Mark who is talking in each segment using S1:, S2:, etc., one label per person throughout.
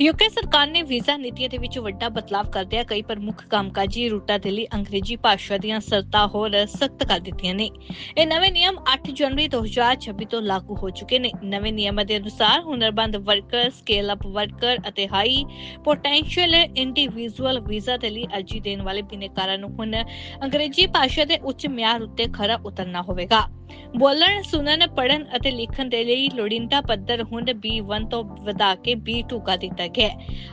S1: UK ਸਰਕਾਰ ਨੇ visa ਨੀਤੀਆਂ ਦੇ ਵਿੱਚ ਵੱਡਾ ਬਦਲਾਅ ਕਰਦਿਆਂ ਕਈ ਪ੍ਰਮੁੱਖ ਕੰਮਕਾਜੀ ਰੂਟਾਂ ਦੇ ਲਈ ਅੰਗਰੇਜ਼ੀ ਭਾਸ਼ਾ ਦੀਆਂ ਸ਼ਰਤਾਂ ਹੋਰ ਸਖਤ ਕਰ ਦਿੱਤੀਆਂ ਨੇ। ਇਹ ਨਵੇਂ ਨਿਯਮ 8 ਜਨਵਰੀ 2026 ਤੋਂ ਲਾਗੂ ਹੋ ਚੁੱਕੇ ਨੇ। ਨਵੇਂ ਨਿਯਮਾਂ ਦੇ ਅਨੁਸਾਰ ਹੁਨਰਬੰਦ ਵਰਕਰ ਸਕੇਲ ਅਪ ਵਰਕਰ ਅਤੇ ਹਾਈ ਪੋਟੈਂਸ਼ੀਅਲ ਇੰਡੀਵਿਜੂਅਲ ਵੀਜ਼ਾ ਦੇ ਲਈ ਅਰਜ਼ੀ ਦੇਣ ਵਾਲੇ ਬਿਨੇਕਾਰਾਂ ਨੂੰ ਹੁਣ ਅੰਗਰੇਜ਼ੀ ਭਾਸ਼ਾ ਦੇ ਉੱਚ ਮਿਆਰ ਉੱਤੇ ਖਰਾ ਉਤਰਨਾ ਹੋਵੇਗਾ। ਬੋਲਣ, ਸੁਣਨ, ਪੜ੍ਹਨ ਅਤੇ ਲਿਖਣ ਦੇ ਲਈ ਲੋੜੀਂਦਾ ਪੱਧਰ ਹੁਣ B1 ਤੋਂ ਵਧਾ ਕੇ B2 ਕਰ ਦਿੱਤਾ ਗਿਆ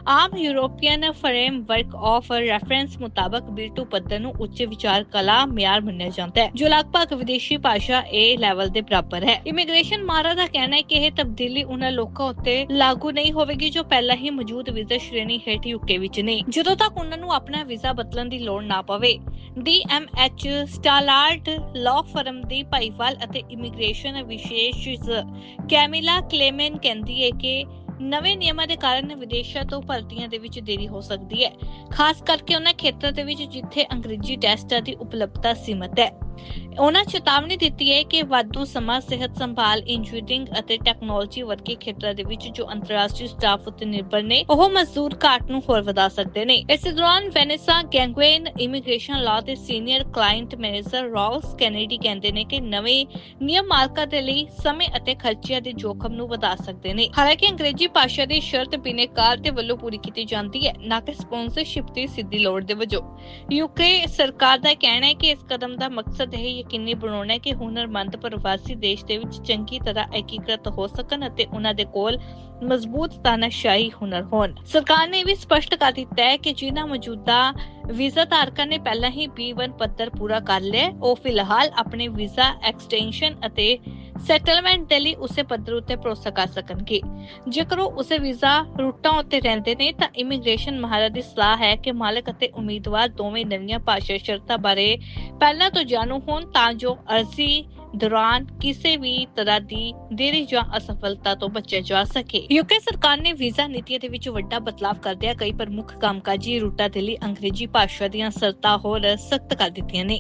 S1: ਆਮ ਯੂਰੋਪੀਅਨ ਫਰੇਮਵਰਕ ਆਫ ਰੈਫਰੈਂਸ ਮੁਤਾਬਕ B2 ਪੱਧਰ ਨੂੰ ਉੱਚ ਵਿਚਾਰ ਕਲਾ ਮਿਆਰ ਮੰਨਿਆ ਜਾਂਦਾ ਹੈ, ਜੋ ਲਗਭਗ ਵਿਦੇਸ਼ੀ ਭਾਸ਼ਾ A ਲੈਵਲ ਦੇ ਬਰਾਬਰ ਹੈ। ਇਮੀਗ੍ਰੇਸ਼ਨ ਮਾਹਰਾਂ ਦਾ ਕਹਿਣਾ ਹੈ ਕਿ ਇਹ ਤਬਦੀਲੀ ਉਹਨਾਂ ਲੋਕਾਂ ਉੱਤੇ ਲਾਗੂ ਨਹੀਂ ਹੋਵੇਗੀ ਜੋ ਪਹਿਲਾਂ ਹੀ ਮੌਜੂਦ ਵੀਜ਼ਾ ਸ਼੍ਰੇਣੀ ਹੇਠ ਯੂਕੇ ਵਿੱਚ ਨੇ। ਜਦੋਂ ਤੱਕ ਉਹਨਾਂ ਨੂੰ ਆਪਣਾ ਵੀਜ਼ਾ ਬਦਲਣ ਦੀ ਲੋੜ ਨਾ ਪਵੇ DMH ਸਟਾਲਾਰਟ ਲਾਅ ਫਰਮ ਦੀ ਭਾਈਵਾਲ ਅਤੇ ਇਮੀਗ੍ਰੇਸ਼ਨ ਵਿਸ਼ੇਸ਼ ਕੈਮਿਲਾ ਕਲੇਮਨ ਕਹਿੰਦੀ ਹੈ ਕਿ ਨਵੇਂ ਨਿਯਮਾਂ ਦੇ ਕਾਰਨ ਵਿਦੇਸ਼ਾਂ ਤੋਂ ਭਰਤੀਆਂ ਦੇ ਵਿੱਚ ਦੇਰੀ ਹੋ ਸਕਦੀ ਹੈ। ਖਾਸ ਕਰਕੇ ਉਹਨਾਂ ਖੇਤਰਾਂ ਦੇ ਵਿੱਚ ਜਿੱਥੇ ਅੰਗਰੇਜ਼ੀ ਟੈਸਟਾਂ ਦੀ ਉਪਲਬਧਤਾ ਸੀਮਤ ਹੈ। ਉਹਨਾਂ ਚੇਤਾਵਨੀ ਦਿੱਤੀ ਹੈ ਕਿ ਵਾਧੂ ਸਮਾਂ, ਸਿਹਤ ਸੰਭਾਲ ਇੰਜੀਨੀਅਰਿੰਗ ਅਤੇ ਟੈਕਨੋਲੋਜੀ ਵਰਗੇ ਖੇਤਰਾਂ ਦੇ ਵਿੱਚ ਜੋ ਅੰਤਰਰਾਸ਼ਟਰੀ ਸਟਾਫ ਉੱਤੇ ਨਿਰਭਰ ਨੇ, ਉਹ ਮਜ਼ਦੂਰ ਘਾਟ ਨੂੰ ਹੋਰ ਵਧਾ ਸਕਦੇ ਨੇ। ਇਸੇ ਦੌਰਾਨ ਵੈਨੇਸਾ ਗੈਂਗਵੇਨ ਇਮੀਗ੍ਰੇਸ਼ਨ ਲਾਅ ਦੇ senior client manager Rolls Kennedy ਕਹਿੰਦੇ ਨੇ ਕਿ ਨਵੇਂ ਨਿਯਮ ਮਾਲਕਾਂ ਦੇ ਲਈ ਸਮੇਂ ਅਤੇ ਖਰਚਿਆਂ ਦੇ ਜੋਖਮ ਨੂੰ ਵਧਾ ਸਕਦੇ ਨੇ। ਹਾਲਾਂਕਿ ਅੰਗਰੇਜ਼ੀ ਭਾਸ਼ਾ ਦੀ ਸ਼ਰਤ ਬਿਨੇਕਾਰ ਦੇ ਵੱਲੋਂ ਪੂਰੀ ਕੀਤੀ ਜਾਂਦੀ ਹੈ, ਨਾ ਕਿ ਸਪਾਂਸਰਸ਼ਿਪ ਦੀ ਸਿੱਧੀ ਲੋੜ ਦੇ ਵਜੋਂ। ਯੂਕੇ ਸਰਕਾਰ ਦਾ ਕਹਿਣਾ ਹੈ ਕਿ ਇਸ ਕਦਮ ਦਾ ਮਕਸਦ ਇਹ ਯਕੀਨੀ ਬਣਾਉਣਾ ਹੈ ਕਿ ਹੁਨਰਮੰਦ ਪ੍ਰਵਾਸੀ ਦੇਸ਼ ਦੇ ਵਿੱਚ ਚੰਗੀ ਤਰ੍ਹਾਂ ਏਕੀਕ੍ਰਿਤ ਹੋ ਸਕਣ ਅਤੇ ਉਹਨਾਂ ਦੇ ਕੋਲ ਮਜ਼ਬੂਤ ਤਾਨਾਸ਼ਾਹੀ ਹੁਨਰ ਹੋਣ। ਸਰਕਾਰ ਨੇ ਵੀ ਸਪਸ਼ਟ ਕਰ ਦਿੱਤਾ ਹੈ ਕਿ ਜਿਨ੍ਹਾਂ ਮੌਜੂਦਾ ਵੀਜ਼ਾ ਧਾਰਕਾਂ ਨੇ ਪਹਿਲਾਂ ਹੀ B1 ਪੱਤਰ ਪੂਰਾ ਕਰ ਲਿਆ ਉਹ ਫਿਲਹਾਲ ਆਪਣੇ ਵੀਜ਼ਾ ਐਕਸਟੈਂਸ਼ਨ ਅਤੇ ਸੈਟਲਮੈਂਟ ਦੇ ਲਈ ਉਸੇ ਪੱਧਰ ਉੱਤੇ ਭਰੋਸਾ ਕਰ ਸਕਣਗੇ। ਜੇਕਰ ਉਹ ਉਸੇ ਵੀਜ਼ਾ ਰੂਟਾਂ ਉੱਤੇ ਰਹਿੰਦੇ ਨੇ, ਤਾਂ ਇਮੀਗ੍ਰੇਸ਼ਨ ਮਹਾਰਾ ਦੀ ਸਲਾਹ ਹੈ ਕਿ ਮਾਲਕ ਅਤੇ ਉਮੀਦਵਾਰ ਦੋਵੇਂ ਨਵੀਆਂ ਭਾਸ਼ਾ ਸ਼ਰਤਾਂ ਬਾਰੇ ਪਹਿਲਾਂ ਤੋਂ ਜਾਣੂ ਹੋਣ ਤਾਂ ਜੋ ਅਰਜ਼ੀ ਦੌਰਾਨ ਕਿਸੇ ਵੀ ਤਰ੍ਹਾਂ ਦੀ ਦੇਰੀ ਜਾਂ ਅਸਫਲਤਾ ਤੋਂ ਬਚਿਆ ਜਾ ਸਕੇ। ਯੂਕੇ ਸਰਕਾਰ ਨੇ ਵੀਜ਼ਾ ਨੀਤੀ ਦੇ ਵਿੱਚ ਵੱਡਾ ਬਦਲਾਅ ਕਰਦਿਆਂ ਕਈ ਪ੍ਰਮੁੱਖ ਕੰਮਕਾਜੀ ਰੂਟਾਂ ਦੇ ਲਈ ਅੰਗਰੇਜ਼ੀ ਭਾਸ਼ਾ ਦੀਆਂ ਸ਼ਰਤਾਂ ਹੋਰ ਸਖਤ ਕਰ ਦਿੱਤੀਆਂ ਨੇ।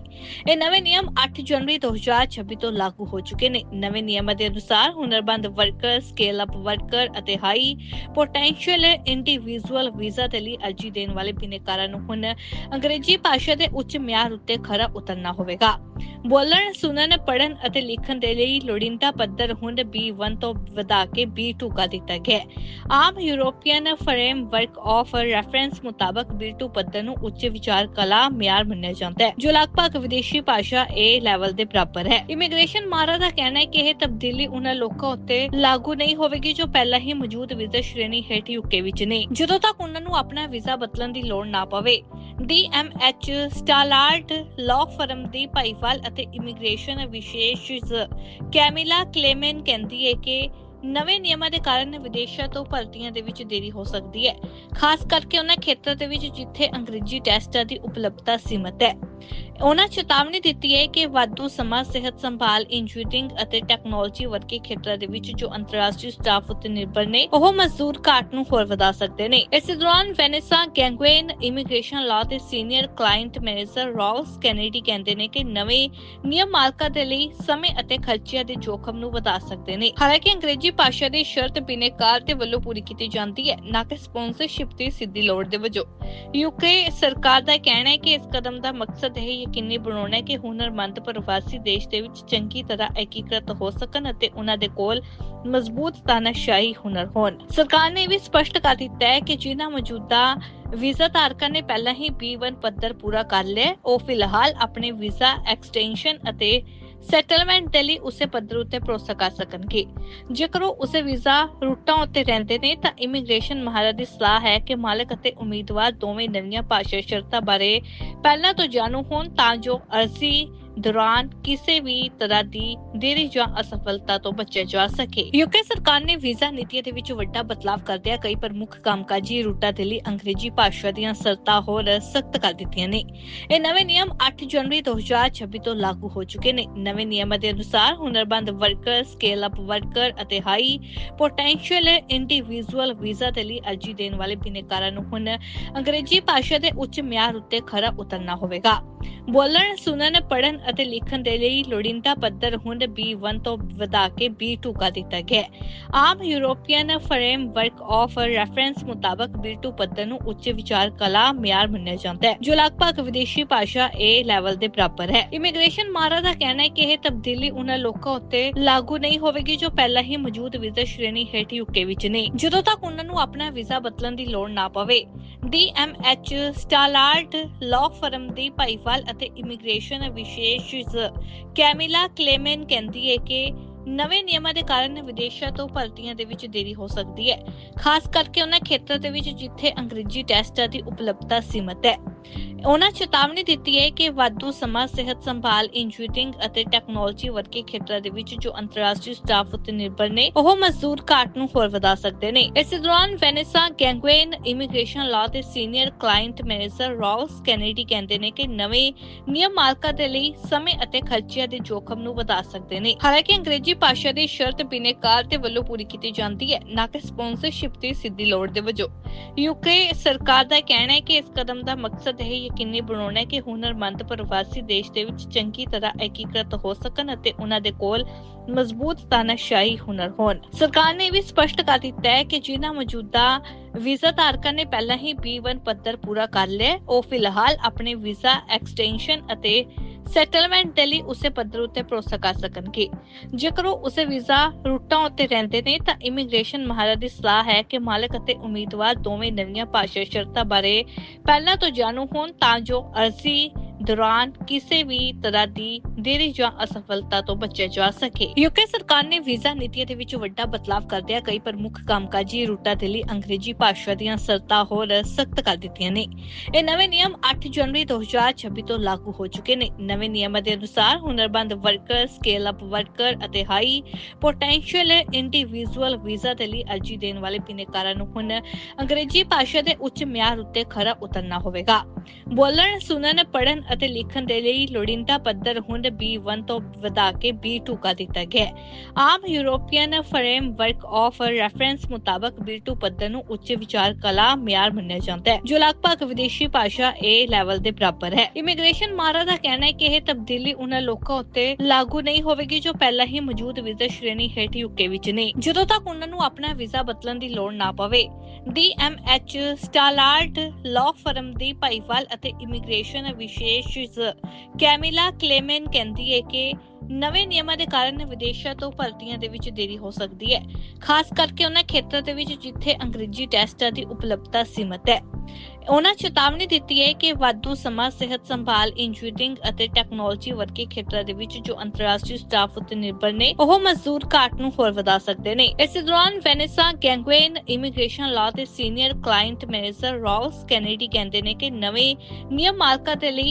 S1: ਇਹ ਨਵੇਂ ਨਿਯਮ 8 ਜਨਵਰੀ 2026 ਤੋਂ ਲਾਗੂ ਹੋ ਚੁੱਕੇ ਨੇ। ਨਵੇਂ ਨਿਯਮਾਂ ਦੇ ਅਨੁਸਾਰ ਹੁਨਰਬੰਦ ਵਰਕਰ ਸਕੇਲ ਅਪ ਵਰਕਰ ਅਤੇ ਹਾਈ ਪੋਟੈਂਸ਼ੀਅਲ ਇੰਡੀਵਿਜੂਅਲ ਵੀਜ਼ਾ ਦੇ ਲਈ ਅਰਜ਼ੀ ਦੇਣ ਵਾਲੇ ਬਿਨੇਕਾਰਾਂ ਨੂੰ ਹੁਣ ਅੰਗਰੇਜ਼ੀ ਭਾਸ਼ਾ ਦੇ ਉੱਚ ਮਿਆਰ ਉੱਤੇ ਖਰਾ ਉਤਰਨਾ ਹੋਵੇਗਾ। ਬੋਲਣ, ਸੁਣਨ, ਪੜ੍ਹਨ ਅਤੇ ਲਿਖਣ ਦੇ ਲਈ ਲੋੜੀਂਦਾ ਪੱਧਰ ਹੁਣ B1 ਤੋਂ ਵਧਾ ਕੇ B2 ਕਰ ਦਿੱਤਾ ਗਿਆ ਹੈ। ਆਮ ਯੂਰੋਪੀਅਨ ਫਰੇਮਵਰਕ ਆਫ ਰੈਫਰੈਂਸ ਮੁਤਾਬਕ B2 ਪੱਧਰ ਨੂੰ ਉੱਚ ਵਿਚਾਰ ਕਲਾ ਮਿਆਰ ਮੰਨਿਆ ਜਾਂਦਾ ਹੈ, ਜੋ ਲਗਭਗ ਵਿਦੇਸ਼ੀ ਭਾਸ਼ਾ A ਲੈਵਲ ਦੇ ਬਰਾਬਰ ਹੈ। ਇਮੀਗ੍ਰੇਸ਼ਨ ਮਾਰਾ ਦਾ ਕਹਿਣਾ ਹੈ ਕਿ ਇਹ ਤਬਦੀਲੀ ਉਹਨਾਂ ਲੋਕਾਂ ਉੱਤੇ ਲਾਗੂ ਨਹੀਂ ਹੋਵੇਗੀ ਜੋ ਪਹਿਲਾਂ ਹੀ ਮੌਜੂਦ ਵੀਜ਼ਾ ਸ਼੍ਰੇਣੀ ਹੇਠ ਯੂਕੇ ਵਿੱਚ ਨੇ। ਜਦੋਂ ਤੱਕ ਉਹਨਾਂ ਨੂੰ ਆਪਣਾ ਵੀਜ਼ਾ ਬਦਲਣ ਦੀ ਲੋੜ ਨਾ ਪਵੇ DMH ਸਟਾਲਾਰਟ ਲਾਅ ਫਰਮ ਦੀ ਭਾਈਵਾਲ ਅਤੇ ਇਮੀਗ੍ਰੇਸ਼ਨ ਵਿਸ਼ੇਸ਼ ਕੈਮਿਲਾ ਕਲੇਮਨ ਕਹਿੰਦੀ ਹੈ ਕਿ ਨਵੇਂ ਨਿਯਮਾਂ ਦੇ ਕਾਰਨ ਵਿਦੇਸ਼ਾਂ ਤੋਂ ਭਰਤੀਆਂ ਦੇ ਵਿੱਚ ਦੇਰੀ ਹੋ ਸਕਦੀ ਹੈ, ਖਾਸ ਕਰਕੇ ਉਹਨਾਂ ਖੇਤਰਾਂ ਦੇ ਵਿੱਚ ਜਿੱਥੇ ਅੰਗਰੇਜ਼ੀ ਟੈਸਟਾਂ ਦੀ ਉਪਲਬਧਤਾ ਸੀਮਤ ਹੈ। ਉਹਨਾਂ ਚੇਤਾਵਨੀ ਦਿੱਤੀ ਹੈ ਕਿ ਵਾਧੂ ਸਮਾਂ, ਸਿਹਤ ਸੰਭਾਲ ਇੰਜੀਨੀਅਰਿੰਗ ਅਤੇ ਟੈਕਨੋਲੋਜੀ ਵਰਗੇ ਖੇਤਰਾਂ ਦੇ ਵਿੱਚ ਜੋ ਅੰਤਰਰਾਸ਼ਟਰੀ ਸਟਾਫ ਉੱਤੇ ਨਿਰਭਰ ਨੇ, ਉਹ ਮਜ਼ਦੂਰ ਘਾਟ ਨੂੰ ਹੋਰ ਵਧਾ ਸਕਦੇ ਨੇ। ਇਸੇ ਦੌਰਾਨ ਵੈਨੇਸਾ ਗੈਂਗਵੇਨ ਇਮੀਗ੍ਰੇਸ਼ਨ ਲਾਅ ਦੇ senior client manager Rolls Kennedy ਕਹਿੰਦੇ ਨੇ ਕਿ ਨਵੇਂ ਨਿਯਮ ਮਾਲਕਾਂ ਦੇ ਲਈ ਸਮੇਂ ਅਤੇ ਖਰਚਿਆਂ ਦੇ ਜੋਖਮ ਨੂੰ ਵਧਾ ਸਕਦੇ ਨੇ। ਹਾਲਾਂਕਿ ਅੰਗਰੇਜ਼ੀ ਭਾਸ਼ਾ ਦੀ ਸ਼ਰਤ ਬਿਨੇਕਾਰ ਦੇ ਵੱਲੋਂ ਪੂਰੀ ਕੀਤੀ ਜਾਂਦੀ ਹੈ, ਨਾ ਕਿ ਸਪਾਂਸਰਸ਼ਿਪ ਦੀ ਸਿੱਧੀ ਲੋੜ ਦੇ ਵਜੋਂ। ਯੂਕੇ ਸਰਕਾਰ ਦਾ ਕਹਿਣਾ ਹੈ ਕਿ ਇਸ ਕਦਮ ਦਾ ਮਕਸਦ ਇਹ ਯਕੀਨੀ ਬਣਾਉਣਾ ਹੈ ਕਿ ਹੁਨਰਮੰਦ ਪ੍ਰਵਾਸੀ ਦੇਸ਼ ਦੇ ਵਿੱਚ ਚੰਗੀ ਤਰ੍ਹਾਂ ਏਕੀਕ੍ਰਿਤ ਹੋ ਸਕਣ ਅਤੇ ਉਹਨਾਂ ਦੇ ਕੋਲ ਮਜ਼ਬੂਤ ਤਾਨਾਸ਼ਾਹੀ ਹੁਨਰ ਹੋਣ। ਸਰਕਾਰ ਨੇ ਵੀ ਸਪਸ਼ਟ ਕਰ ਦਿੱਤਾ ਹੈ ਕਿ ਜਿਨ੍ਹਾਂ ਮੌਜੂਦਾ ਵੀਜ਼ਾ ਧਾਰਕਾਂ ਨੇ ਪਹਿਲਾਂ ਹੀ B1 ਪੱਧਰ ਪੂਰਾ ਕਰ ਲਿਆ ਉਹ ਫਿਲਹਾਲ ਆਪਣੇ ਵੀਜ਼ਾ ਐਕਸਟੈਂਸ਼ਨ ਅਤੇ ਸੈਟਲਮੈਂਟ ਦੇ ਲਈ ਉਸੇ ਪੱਧਰ ਉੱਤੇ ਭਰੋਸਾ ਕਰ ਸਕਣਗੇ। ਜੇਕਰ ਉਹ ਉਸੇ ਵੀਜ਼ਾ ਰੂਟਾਂ ਉੱਤੇ ਰਹਿੰਦੇ ਨੇ, ਤਾਂ ਇਮੀਗ੍ਰੇਸ਼ਨ ਮਹਾਰਾ ਦੀ ਸਲਾਹ ਹੈ ਕਿ ਮਾਲਕ ਅਤੇ ਉਮੀਦਵਾਰ ਦੋਵੇਂ ਨਵੀਆਂ ਭਾਸ਼ਾ ਸ਼ਰਤਾਂ ਬਾਰੇ ਪਹਿਲਾਂ ਤੋਂ ਜਾਣੂ ਹੋਣ ਤਾਂ ਜੋ ਅਰਜ਼ੀ ਦੌਰਾਨ ਕਿਸੇ ਵੀ ਤਰ੍ਹਾਂ ਦੀ ਦੇਰੀ ਜਾਂ ਅਸਫਲਤਾ ਤੋਂ ਬਚਿਆ ਜਾ ਸਕੇ। ਯੂਕੇ ਸਰਕਾਰ ਨੇ ਵੀਜ਼ਾ ਨੀਤੀ ਦੇ ਵਿੱਚ ਵੱਡਾ ਬਦਲਾਅ ਕਰਦਿਆਂ ਕਈ ਪ੍ਰਮੁੱਖ ਕੰਮਕਾਜੀ ਰੂਟਾਂ ਦੇ ਲਈ ਅੰਗਰੇਜ਼ੀ ਭਾਸ਼ਾ ਦੀਆਂ ਸ਼ਰਤਾਂ ਹੋਰ ਸਖਤ ਕਰ ਦਿੱਤੀਆਂ ਨੇ। ਇਹ ਨਵੇਂ ਨਿਯਮ 8 ਜਨਵਰੀ 2026 ਤੋਂ ਲਾਗੂ ਹੋ ਚੁੱਕੇ ਨੇ। ਨਵੇਂ ਨਿਯਮਾਂ ਦੇ ਅਨੁਸਾਰ ਹੁਨਰਬੰਦ ਵਰਕਰ ਸਕੇਲ ਅਪ ਵਰਕਰ ਅਤੇ ਹਾਈ ਪੋਟੈਂਸ਼ੀਅਲ ਇੰਡੀਵਿਜੂਅਲ ਵੀਜ਼ਾ ਦੇ ਲਈ ਅਰਜ਼ੀ ਦੇਣ ਵਾਲੇ ਬਿਨੇਕਾਰਾਂ ਨੂੰ ਹੁਣ ਅੰਗਰੇਜ਼ੀ ਭਾਸ਼ਾ ਦੇ ਉੱਚ ਮਿਆਰ ਉੱਤੇ ਖਰਾ ਉਤਰਨਾ ਹੋਵੇਗਾ। ਬੋਲਣ, ਸੁਣਨ, ਪੜ੍ਹਨ ਅਤੇ ਲਿਖਣ ਦੇ ਲਈ ਲੋੜੀਂਦਾ ਪੱਧਰ ਹੁਣ B1 ਤੋਂ ਵਧਾ ਕੇ B2 ਕਰ ਦਿੱਤਾ ਗਿਆ ਹੈ। ਆਮ ਯੂਰੋਪੀਅਨ ਫਰੇਮਵਰਕ ਆਫ ਰੈਫਰੈਂਸ ਮੁਤਾਬਕ B2 ਪੱਧਰ ਨੂੰ ਉੱਚ ਵਿਚਾਰ ਕਲਾ ਮਿਆਰ ਮੰਨਿਆ ਜਾਂਦਾ ਹੈ, ਜੋ ਲਗਭਗ ਵਿਦੇਸ਼ੀ ਭਾਸ਼ਾ A ਲੈਵਲ ਦੇ ਬਰਾਬਰ ਹੈ। ਇਮੀਗ੍ਰੇਸ਼ਨ ਮਾਹਰਾਂ ਦਾ ਕਹਿਣਾ ਹੈ ਕਿ ਇਹ ਤਬਦੀਲੀ ਉਹਨਾਂ ਲੋਕਾਂ ਉੱਤੇ ਲਾਗੂ ਨਹੀਂ ਹੋਵੇਗੀ ਜੋ ਪਹਿਲਾਂ ਹੀ ਮੌਜੂਦ ਵੀਜ਼ਾ ਸ਼੍ਰੇਣੀ ਹੇਠ ਯੂਕੇ ਵਿੱਚ ਨੇ। ਜਦੋਂ ਤੱਕ ਉਹਨਾਂ ਨੂੰ ਆਪਣਾ ਵੀਜ਼ਾ ਬਦਲਣ ਦੀ ਲੋੜ ਨਾ ਪਵੇ DMH ਸਟਾਲਾਰਟ ਲਾਅ ਫਰਮ ਦੀ ਭਾਈਵਾਲ ਅਤੇ ਇਮੀਗ੍ਰੇਸ਼ਨ ਵਿਸ਼ੇਸ਼ ਕੈਮਿਲਾ ਕਲੇਮਨ ਕਹਿੰਦੀ ਹੈ ਕਿ ਨਵੇਂ ਨਿਯਮਾਂ ਦੇ ਕਾਰਨ ਵਿਦੇਸ਼ਾਂ ਤੋਂ ਭਰਤੀਆਂ ਦੇ ਵਿੱਚ ਦੇਰੀ ਹੋ ਸਕਦੀ ਹੈ। ਖਾਸ ਕਰਕੇ ਉਹਨਾਂ ਖੇਤਰਾਂ ਦੇ ਵਿੱਚ ਜਿੱਥੇ ਅੰਗਰੇਜ਼ੀ ਟੈਸਟਾਂ ਦੀ ਉਪਲਬਧਤਾ ਸੀਮਤ ਹੈ। ਉਹਨਾਂ ਚੇਤਾਵਨੀ ਦਿੱਤੀ ਹੈ ਕਿ ਵਾਧੂ ਸਮਾਂ, ਸਿਹਤ ਸੰਭਾਲ ਇੰਜੀਨੀਅਰਿੰਗ ਅਤੇ ਟੈਕਨੋਲੋਜੀ ਵਰਗੇ ਖੇਤਰਾਂ ਦੇ ਵਿੱਚ ਜੋ ਅੰਤਰਰਾਸ਼ਟਰੀ ਸਟਾਫ ਉੱਤੇ ਨਿਰਭਰ ਨੇ, ਉਹ ਮਜ਼ਦੂਰ ਘਾਟ ਨੂੰ ਹੋਰ ਵਧਾ ਸਕਦੇ ਨੇ। ਇਸ ਦੌਰਾਨ ਵੈਨੇਸਾ ਗੈਂਗਵੇਨ ਇਮੀਗ੍ਰੇਸ਼ਨ ਲਾਅ ਦੇ senior client manager Ross Kennedy ਕਹਿੰਦੇ ਨੇ ਕਿ ਨਵੇਂ ਨਿਯਮ ਮਾਲਕਾਂ ਦੇ ਲਈ ਸਮੇਂ ਅਤੇ ਖਰਚਿਆਂ ਦੇ ਜੋਖਮ ਨੂੰ ਵਧਾ ਸਕਦੇ ਨੇ। ਹਾਲਾਂਕਿ ਅੰਗਰੇਜ਼ੀ ਭਾਸ਼ਾ ਦੀ ਸ਼ਰਤ ਬਿਨੇਕਾਰ ਦੇ ਵੱਲੋਂ ਪੂਰੀ ਕੀਤੀ ਜਾਂਦੀ ਹੈ, ਨਾ ਕਿ ਸਪਾਂਸਰਸ਼ਿਪ ਦੀ ਸਿੱਧੀ ਲੋੜ ਦੇ ਵਜੋਂ। ਯੂਕੇ ਸਰਕਾਰ ਦਾ ਕਹਿਣਾ ਹੈ ਕਿ ਇਸ ਕਦਮ ਦਾ ਮਕਸਦ ਇਹ ਯਕੀਨੀ ਬਣਾਉਣਾ ਹੈ ਕਿ ਹੁਨਰਮੰਦ ਪ੍ਰਵਾਸੀ ਦੇਸ਼ ਦੇ ਵਿੱਚ ਚੰਗੀ ਤਰ੍ਹਾਂ ਏਕੀਕ੍ਰਿਤ ਹੋ ਸਕਣ ਅਤੇ ਉਹਨਾਂ ਦੇ ਕੋਲ ਮਜ਼ਬੂਤ ਤਾਨਾਸ਼ਾਹੀ ਹੁਨਰ ਹੋਣ। ਸਰਕਾਰ ਨੇ ਵੀ ਸਪਸ਼ਟ ਕਰ ਦਿੱਤਾ ਹੈ ਕਿ ਜਿਨ੍ਹਾਂ ਮੌਜੂਦਾ ਵੀਜ਼ਾ ਧਾਰਕਾਂ ਨੇ ਪਹਿਲਾਂ ਹੀ B1 ਪੱਧਰ ਪੂਰਾ ਕਰ ਲਿਆ ਉਹ ਫਿਲਹਾਲ ਆਪਣੇ ਵੀਜ਼ਾ ਐਕਸਟੈਂਸ਼ਨ ਅਤੇ ਸੈਟਲਮੈਂਟ ਦੇ ਲਈ ਉਸੇ ਪੱਧਰ ਉੱਤੇ ਭਰੋਸਾ ਕਰ ਸਕਣਗੇ। ਜੇਕਰ ਉਹ ਉਸੇ ਵੀਜ਼ਾ ਰੂਟਾਂ ਉੱਤੇ ਰਹਿੰਦੇ ਨੇ, ਤਾਂ ਇਮੀਗ੍ਰੇਸ਼ਨ ਮਹਾਰਾ ਦੀ ਸਲਾਹ ਹੈ ਕਿ ਮਾਲਕ ਅਤੇ ਉਮੀਦਵਾਰ ਦੋਵੇਂ ਨਵੀਆਂ ਭਾਸ਼ਾ ਸ਼ਰਤਾਂ ਬਾਰੇ ਪਹਿਲਾਂ ਤੋਂ ਜਾਣੂ ਹੋਣ, ਤਾਂ ਜੋ ਅਰਜ਼ੀ ਦੌਰਾਨ ਕਿਸੇ ਵੀ ਤਰ੍ਹਾਂ ਦੀ ਦੇਰੀ ਜਾਂ ਅਸਫਲਤਾ ਤੋਂ ਬਚਿਆ ਜਾ ਸਕੇ। ਯੂਕੇ ਸਰਕਾਰ ਨੇ ਵੀਜ਼ਾ ਨੀਤੀਆਂ ਦੇ ਵਿੱਚ ਵੱਡਾ ਬਦਲਾਅ ਕਰਦਿਆਂ ਕਈ ਪ੍ਰਮੁੱਖ ਕੰਮਕਾਜੀ ਰੂਟਾਂ ਦੇ ਲਈ ਅੰਗਰੇਜ਼ੀ ਭਾਸ਼ਾ ਦੀਆਂ ਸ਼ਰਤਾਂ ਹੋਰ ਸਖਤ ਕਰ ਦਿੱਤੀਆਂ ਨੇ। ਇਹ ਨਵੇਂ ਨਿਯਮ 8 ਜਨਵਰੀ 2026 ਤੋਂ ਲਾਗੂ ਹੋ ਚੁੱਕੇ ਨੇ। ਨਵੇਂ ਨਿਯਮਾਂ ਦੇ ਅਨੁਸਾਰ ਹੁਨਰਬੰਦ ਵਰਕਰ ਸਕੇਲ ਅਪ ਵਰਕਰ ਅਤੇ ਹਾਈ ਪੋਟੈਂਸ਼ੀਅਲ ਇੰਡੀਵਿਜੂਅਲ ਵੀਜ਼ਾ ਦੇ ਲਈ ਅਰਜ਼ੀ ਦੇਣ ਵਾਲੇ ਬਿਨੇਕਾਰਾਂ ਨੂੰ ਹੁਣ ਅੰਗਰੇਜ਼ੀ ਭਾਸ਼ਾ ਦੇ ਉੱਚ ਮਿਆਰ ਉੱਤੇ ਖਰਾ ਉਤਰਨਾ ਹੋਵੇਗਾ। ਬੋਲਣ, ਸੁਣਨ, ਪੜ੍ਹਨ ਅਤੇ ਲਿਖਣ ਦੇ ਲਈ ਲੋੜੀਂਦਾ ਪੱਧਰ ਹੁਣ B1 ਤੋਂ ਵਧਾ ਕੇ B2 ਕਰ ਦਿੱਤਾ ਗਿਆ ਆਮ ਯੂਰੋਪੀਅਨ ਫਰੇਮਵਰਕ ਆਫ ਰੈਫਰੈਂਸ ਮੁਤਾਬਕ B2 ਪੱਧਰ ਨੂੰ ਉੱਚ ਵਿਚਾਰ ਕਲਾ ਮਿਆਰ ਮੰਨਿਆ ਜਾਂਦਾ ਹੈ। ਜੋ ਲਗਭਗ ਵਿਦੇਸ਼ੀ ਭਾਸ਼ਾ A ਲੈਵਲ ਦੇ ਬਰਾਬਰ ਹੈ। ਇਮੀਗ੍ਰੇਸ਼ਨ ਮਾਰਾ ਦਾ ਕਹਿਣਾ ਹੈ ਕਿ ਇਹ ਤਬਦੀਲੀ ਉਹਨਾਂ ਲੋਕਾਂ ਉੱਤੇ ਲਾਗੂ ਨਹੀਂ ਹੋਵੇਗੀ ਜੋ ਪਹਿਲਾਂ ਹੀ ਮੌਜੂਦ ਵੀਜ਼ਾ ਸ਼੍ਰੇਣੀ ਹੇਠ ਯੂਕੇ ਵਿੱਚ ਨੇ। ਜਦੋਂ ਤੱਕ ਉਹਨਾਂ ਨੂੰ ਆਪਣਾ ਵੀਜ਼ਾ ਬਦਲਣ ਦੀ ਲੋੜ ਨਾ ਪਵੇ DMH ਸਟਾਲਾਰਟ ਲਾਅ ਫਰਮ ਦੀ ਭਾਈਵਾਲ ਅਤੇ ਇਮੀਗ੍ਰੇਸ਼ਨ ਵਿਸ਼ੇਸ਼ ਕੈਮਿਲਾ ਕਲੇਮਨ ਕਹਿੰਦੀ ਹੈ ਕਿ ਨਵੇਂ ਨਿਯਮਾਂ ਦੇ ਕਾਰਨ ਵਿਦੇਸ਼ਾਂ ਤੋਂ ਭਰਤੀਆਂ ਦੇ ਵਿੱਚ ਦੇਰੀ ਹੋ ਸਕਦੀ ਹੈ। ਖਾਸ ਕਰਕੇ ਉਹਨਾਂ ਖੇਤਰਾਂ ਦੇ ਵਿੱਚ ਜਿੱਥੇ ਅੰਗਰੇਜ਼ੀ ਟੈਸਟਾਂ ਦੀ ਉਪਲਬਧਤਾ ਸੀਮਤ ਹੈ। ਉਹਨਾਂ ਚੇਤਾਵਨੀ ਦਿੱਤੀ ਹੈ ਕਿ ਵਾਧੂ ਸਮਾਂ, ਸਿਹਤ ਸੰਭਾਲ ਇੰਜੀਨੀਅਰਿੰਗ ਅਤੇ ਟੈਕਨੋਲੋਜੀ ਵਰਗੇ ਖੇਤਰਾਂ ਦੇ ਵਿੱਚ ਜੋ ਅੰਤਰਰਾਸ਼ਟਰੀ ਸਟਾਫ ਉੱਤੇ ਨਿਰਭਰ ਨੇ, ਉਹ ਮਜ਼ਦੂਰ ਘਾਟ ਨੂੰ ਹੋਰ ਵਧਾ ਸਕਦੇ ਨੇ। ਇਸ ਦੌਰਾਨ ਵੈਨੇਸਾ ਗੈਂਗਵੇਨ ਇਮੀਗ੍ਰੇਸ਼ਨ ਲਾਅ ਦੇ senior client manager Ross Kennedy ਕਹਿੰਦੇ ਨੇ ਕਿ ਨਵੇਂ ਨਿਯਮ ਮਾਲਕਾਂ ਦੇ ਲਈ